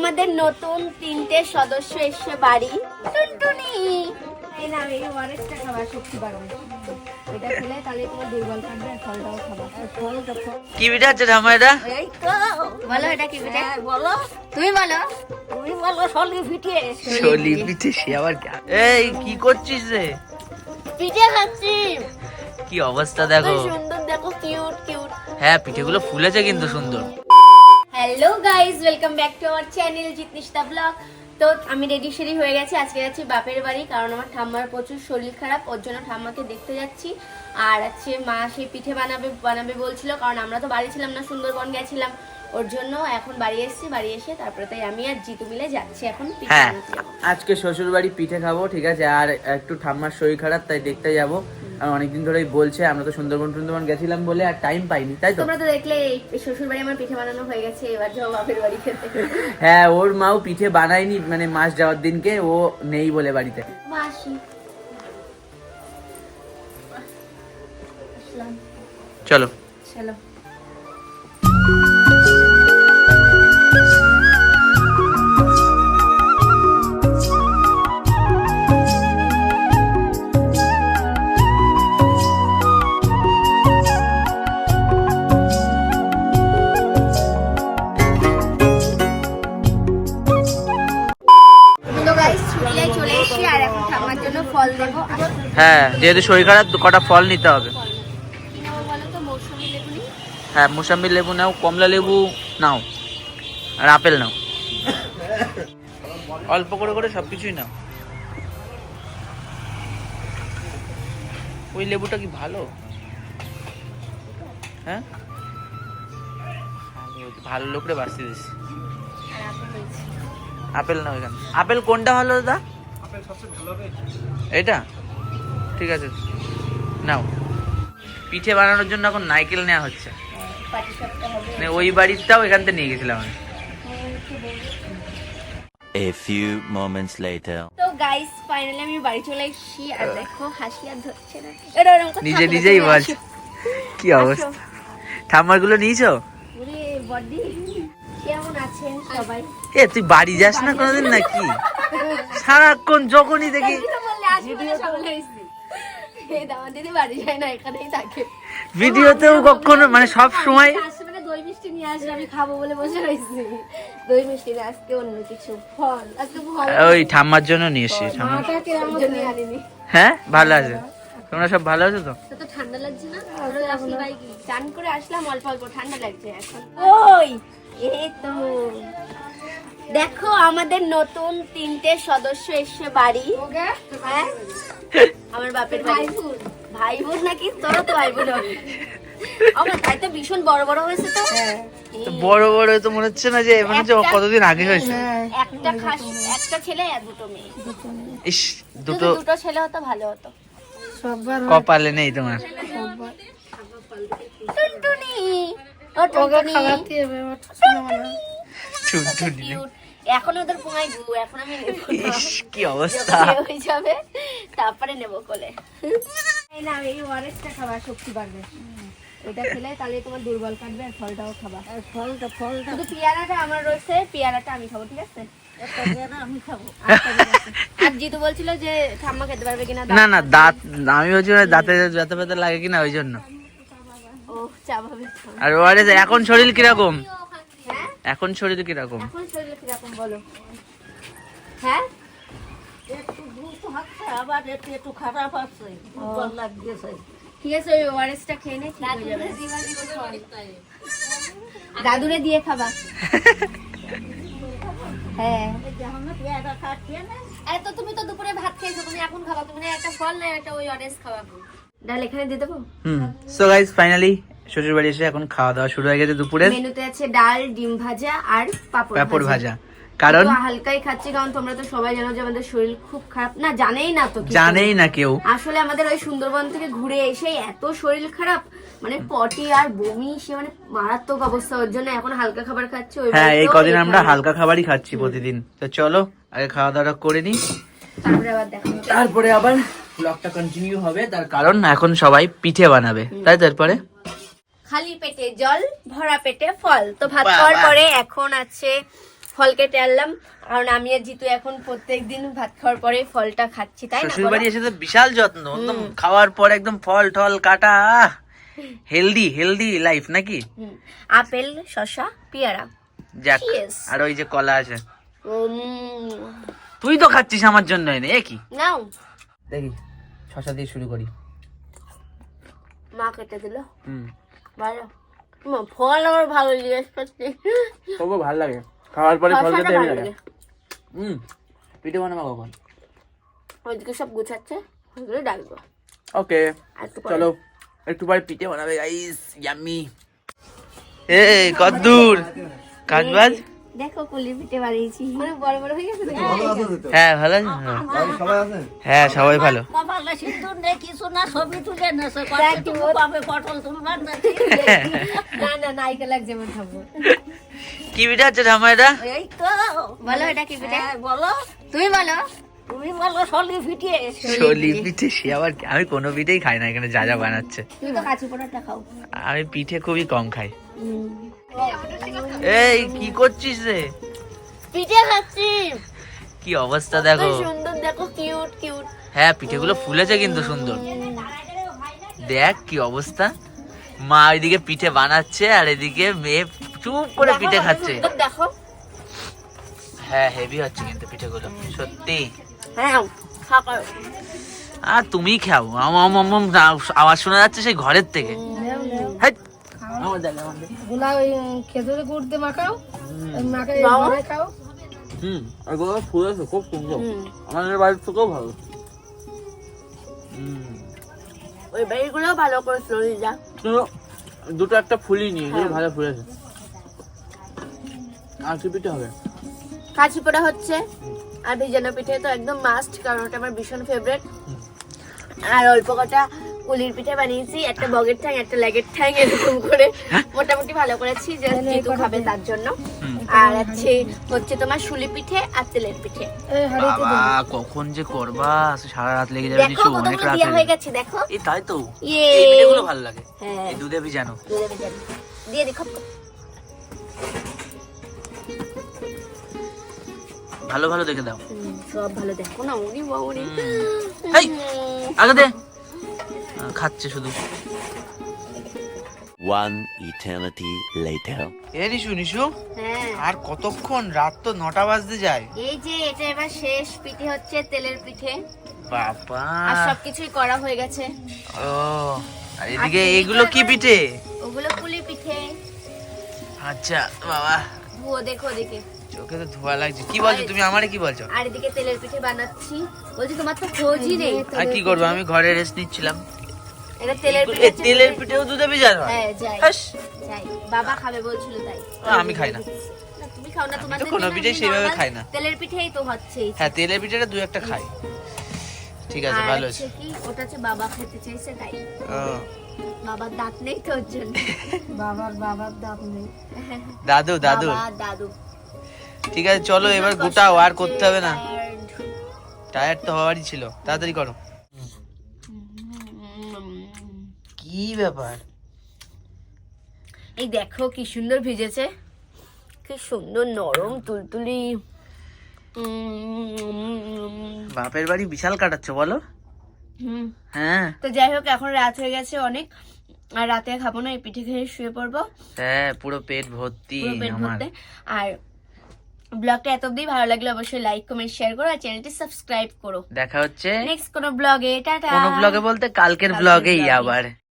আমাদের নতুন তিনটে সদস্য এসে বাড়ি। টুনটুনি। এই না এই ওয়ারেসটা খাবার শক্তি বাড়বে। এটা খেলে তাহলে তোমার দুর্বল থাকবে আর ফলটাও খাবা। ফলটা ফল কি পিঠা হচ্ছে ঠাম্মা এটা এই তো। বলো এটা কি পিঠে বলো। তুমি বলো। তুমি বলো সলি পিঠে চলি পিঠে সে আবার কি? এই কি করছিস রে? পিঠে খাচ্ছি। কি অবস্থা দেখো। সুন্দর দেখো কিউট কিউট হ্যাঁ পিঠেগুলো ফুলেছে কিন্তু সুন্দর। Hello guys welcome back to our channel জিতনিশতা vlog তো আমি রেডি সেডি হয়ে গেছি। আজকে যাচ্ছি বাপের বাড়ি কারণ আমার ঠাম্মার প্রচুর শরীর খারাপ ওর জন্য ঠাম্মাকে দেখতে যাচ্ছি। আর আছে মা সেই পিঠে বানাবে বানাবে বলছিল কারণ আমরা তো বাড়ি ছিলাম না সুন্দরবন গেছিলাম। ওর জন্য এখন বাড়ি এসেছি বাড়ি এসে তারপরে তাই আমি আর জিতু মিলে যাচ্ছি এখন পিঠে হ্যাঁ। আজকে শ্বশুর বাড়ি পিঠে খাব ঠিক আছে? আর একটু ঠাম্মার শরীর খারাপ তাই দেখতে যাব। আর অনেকদিন ধরেই বলছে আমরা তো সুন্দরবন সুন্দরবন গেছিলাম বলে আর টাইম পাইনি তাই তো? তোমরা তো দেখলে শ্বশুর বাড়ি আমার পিঠে বানানো হয়ে গেছে এবার যাব বাপের বাড়ি খেতে। হ্যাঁ ওর মাও পিঠে বানায়নি মানে মাস যাওয়ার দিনকে ও নেই বলে বাড়িতে। মাসি। চলো। চলো। হ্যাঁ যেহেতু শরীর খারাপ দু কটা ফল নিতে হবে? হ্যাঁ মোসাম্বি লেবু নাও কমলা লেবু নাও আর আপেল নাও। অল্প করে করে সবকিছুই নাও। ওই লেবুটা কি ভালো? হ্যাঁ? ভালো- লোকরে বাঁচতে দিস। আপেল নাও এখানে। আপেল কোনটা ভালো দাদা? এটা ঠিক আছে। নাও। পিঠে বানানোর জন্য এখন নাইকেল নেওয়া হচ্ছে। মানে ওই বাড়িটাও এখান থেকে নিয়ে গেছিলাম আমি। A few moments later. তো গাইস ফাইনালি আমি বাড়ি চলে এসেছি আর দেখো হাসি আর ধরছে না। এটা ওরকম কথা নিজে নিজেই বল। কি অবস্থা? ঠাম্মারগুলো নিয়েছো? ওরে বডি কেমন আছেন সবাই? এ তুই বাড়ি যাস না কোনোদিন নাকি? সারাক্ষণ যখনই দেখি দিদি দিদি বাড়ি যায় না এখানেই থাকে। ভিডিওতেও কখনো মানে সব সময় আসবে না দই মিষ্টি নিয়ে আসবে আমি খাব বলে বসে রয়েছি। দই মিষ্টি না আজকে অন্য কিছু। ফল আজকে ফল ওই ঠাম্মার জন্য নিয়ে এসছি ঠাম্মা। জন্য আনিনি হ্যাঁ? ভালো আছে। তোমরা সব ভালো আছো তো? তো ঠান্ডা লাগছে না? আসলে ভাই চান করে আসলাম অল্প অল্প ঠান্ডা লাগছে এখন। ওই এই তো। দেখো আমাদের নতুন তিনটে সদস্য এসে বাড়ি। হ্যাঁ? আমার বাপের ভাই বোন ভাই বোন নাকি? তোরা তো ভাই বোন হবে আমার তাই তো ভীষণ বড় বড় হয়েছে তো। তো বড় বড় তো মনে হচ্ছে না যে মনে হচ্ছে কতদিন আগে হয়েছে? একটা খাস একটা ছেলে আর দুটো মেয়ে। ইস দুটো দুটো ছেলে হতো ভালো হতো। কপালে নেই তোমার। টুনটুনি। ও টুনটুনি। টুনটুনি। এখন ওদের পোঙাই গু এখন আমি কি অবস্থা। হয়ে যাবে তারপরে নেব কোলে। এই না এই ওয়ারেসটা খাবার শক্তি বাড়বে। এটা খেলে তাহলে তোমার দুর্বল কাটবে আর ফলটাও খাবা। আর ফলটা ফলটা। শুধু পেয়ারাটা আমার রয়েছে পেয়ারাটা আমি খাব ঠিক আছে? আমি খাব। আর জিতু বলছিল যে ঠাম্মা খেতে পারবে কিনা না না দাঁত আমি বলছি দাঁতে ব্যথা ব্যথা লাগে কিনা ওই জন্য। আর এখন শরীর কীরকম? হ্যাঁ? এখন শরীর কীরকম? এখন শরীর কীরকম বলো। হ্যাঁ? ঠিক আছে ওই ওআরএসটা খেয়ে নে ঠিক হয়ে যাবে। দাদুরে দিয়ে খাবা। হ্যাঁ। এত তুমি তো দুপুরে ভাত খেয়েছো তুমি এখন খাবা তুমি একটা ফল না একটা ওই অরেঞ্জ খাওয়া ডাল এখানে দিয়ে দেবো? হুম। সো গাইস ফাইনালি শ্বশুর বাড়ি এসে এখন খাওয়া দাওয়া শুরু হয়ে গেছে দুপুরের। মেনুতে আছে ডাল ডিম ভাজা আর পাপড় পাপড় ভাজা। কারণ হালকাই খাচ্ছি কারণ তোমরা তো সবাই জানো যে আমাদের শরীর খুব খারাপ। না জানেই না তো জানেই না কেউ। আসলে আমাদের ওই সুন্দরবন থেকে ঘুরে এসে এত শরীর খারাপ মানে পটি আর বমি সে মানে মারাত্মক অবস্থা ওর জন্য এখন হালকা খাবার খাচ্ছি হ্যাঁ এই কদিন আমরা হালকা খাবারই খাচ্ছি প্রতিদিন। তো চলো আগে খাওয়া দাওয়া করে নিই তারপরে আবার দেখো তারপরে আবার ব্লগটা কন্টিনিউ হবে তার কারণ এখন সবাই পিঠে বানাবে। তাই তারপরে খালি পেটে জল ভরা পেটে ফল। তো ভাত খাওয়ার পরে এখন আছে ফল কেটে আনলাম। কারণ আমি আর জিতু এখন প্রত্যেকদিন ভাত খাওয়ার পরে ফলটা খাচ্ছি তাই না শ্বশুর বলো? বাড়ি এসে তো বিশাল যত্ন একদম খাওয়ার পর একদম ফল টল কাটা হেলদি হেলদি লাইফ নাকি? হুম, আপেল শসা পেয়ারা। যাক আর ওই যে কলা আছে। তুই তো খাচ্ছিস আমার জন্য এনে এ কি? নাও। দেখি শশা দিয়ে শুরু করি। মা কেটে দিল। হুম। ভালো। ফল আমার ভালো জিজ্ঞেস করছি। তবু ভালো লাগে। খাওয়ার পরে ফল খেতে হেবি ভালো লাগে লাগে। হুম পিঠে বানাবো কখন? ওইদিকে সব গুছাচ্ছে ওইগুলো ডাকবো ওকে চলো একটু পরে পিঠে বানাবে গাইস ইয়াম্মি এই কদ্দূর কাজবাজ? দেখো কুলি পিঠে বানিয়েছি। মানে বড় বড় হয়ে গেছে। হ্যাঁ ভালো আছে? হ্যাঁ সবাই ভালো। কপালে সিঁদুর নেই কিছু না ছবি তুলে দেখ কি তুমি পাবে পটল তুলবার না না না নাইকে লাগ যেমন খাব। কি পিঠে আছে ঠাম্মা এটা এই তো। বলো এটা কি পিঠে হ্যাঁ, বলো। তুমি বলো। তুমি বলো সলি ফিটিয়ে চলি পিঠে। সে আবার আমি কোনো পিঠেই খাই না এখানে যা যা বানাচ্ছে। তুমি তো কাঁচি পোড়াটা খাও। আমি পিঠে খুবই কম খাই। এই কি করছিস রে? পিঠে খাচ্ছি। কি অবস্থা দেখো। সুন্দর দেখো কিউট কিউট হ্যাঁ পিঠেগুলো ফুলেছে কিন্তু সুন্দর। দেখ কি অবস্থা। মা ওইদিকে পিঠে বানাচ্ছে আর এদিকে মেয়ে চুপ করে পিঠে খাচ্ছে। দেখো হ্যাঁ হেভি হচ্ছে কিন্তু পিঠেগুলো সত্যি। হ্যাঁ আর তুমি খাও। আওয়াজ শোনা যাচ্ছে সেই ঘরের থেকে। খেজুরে গুড় দিয়ে মাখাও খুব সুন্দর। আমাদের বাড়ির থেকেও ভালো। হুম। ওই বাড়িগুলো ভালো করে দুটো একটা ফুলি নিয়ে হ্যাঁ। ভালো ফুলেছে আর কি পিঠে হবে? কাঁচি পোড়া হচ্ছে। আর ভিজানো পিঠে তো একদম মাস্ট কারণ ওটা আমার ভীষণ ফেভারিট আর অল্প কটা কুলির পিঠা বানিয়েছি একটা বগের ঠ্যাং একটা লেগের ঠ্যাং এরকম করে মোটামুটি ভালো করেছি যে যেহেতু খাবে তার জন্য। আর হচ্ছে হচ্ছে তোমার শুলি পিঠে আর তেলের পিঠে। বাবা কখন যে করবা? সারা রাত লেগে যাবে দেখো অনেক রাত। হয়ে হয়ে গেছে দেখো। এই তাই তো? ইয়ে। এই পিঠেগুলো ভালো লাগে। হ্যাঁ। এই দুধে ভিজানো দুধে ভেজানো। দিয়ে দেখো। ভালো ভালো দেখে দাও। সব ভালো দেখো না উনি বাউরি এই, আগে দে। খাচ্ছে শুধু। One eternity later. এ নিশু নিশু হ্যাঁ। আর কতক্ষণ? রাত তো নটা বাজতে যায়। এই যে এটা এবার শেষ পিঠে হচ্ছে তেলের পিঠে। বাবা। আর সবকিছুই করা হয়ে গেছে। ও আর এদিকে এগুলো কি পিঠে? ওগুলো পুলি পিঠে। আচ্ছা বাবা। ও দেখো দেখে চোখে তো ধোয়া লাগছে। কি বলছো তুমি? আমারে কি বলছো? আর এদিকে তেলের পিঠে বানাচ্ছি। বলছি তোমার তো খোঁজই নেই। আর কি করব? আমি ঘরে রেস্ট নিচ্ছিলাম। এটা তেলের পিঠে তেলের পিঠেও দুধে ভিজানো হয়? হ্যাঁ যাই। যাই। বাবা খাবে বলছিল তাই। আমি খাই না। না, তুমি খাও না তোমাদের কোনো জন্য পিঠেই এমনি সেইভাবে normal খাই না। তেলের পিঠেই তো হচ্ছে হ্যাঁ তেলের পিঠেটা দু একটা খাই। ঠিক আছে ভালো আছে কি ওটা হচ্ছে বাবা খেতে চাইছে তাই। বাবার দাঁত নেই তো জন্য। বাবার বাবার দাঁত নেই। দাদু দাদু। দাদু। ঠিক আছে চলো এবার গোটাও আর করতে হবে না। টায়ার তো হওয়ারই ছিল। তাড়াতাড়ি করো। কি ব্যাপার? এই দেখো কি সুন্দর ভিজেছে। কি সুন্দর নরম তুলতুলি। বাপের বাড়ি বিশাল কাটাচ্ছ বলো। হ্যাঁ। তো যাই হোক এখন রাত হয়ে গেছে অনেক। আর রাতে খাব না এই পিঠে খেয়ে শুয়ে পড়ব। হ্যাঁ পুরো পেট ভর্তি পেট আর ব্লগটা এত অব্দি ভালো লাগলে অবশ্যই লাইক কমেন্ট শেয়ার করো আর চ্যানেলটি সাবস্ক্রাইব করো। দেখা হচ্ছে নেক্সট কোনো ব্লগে টাটা। কোন ব্লগে বলতে কালকের ব্লগেই আবার।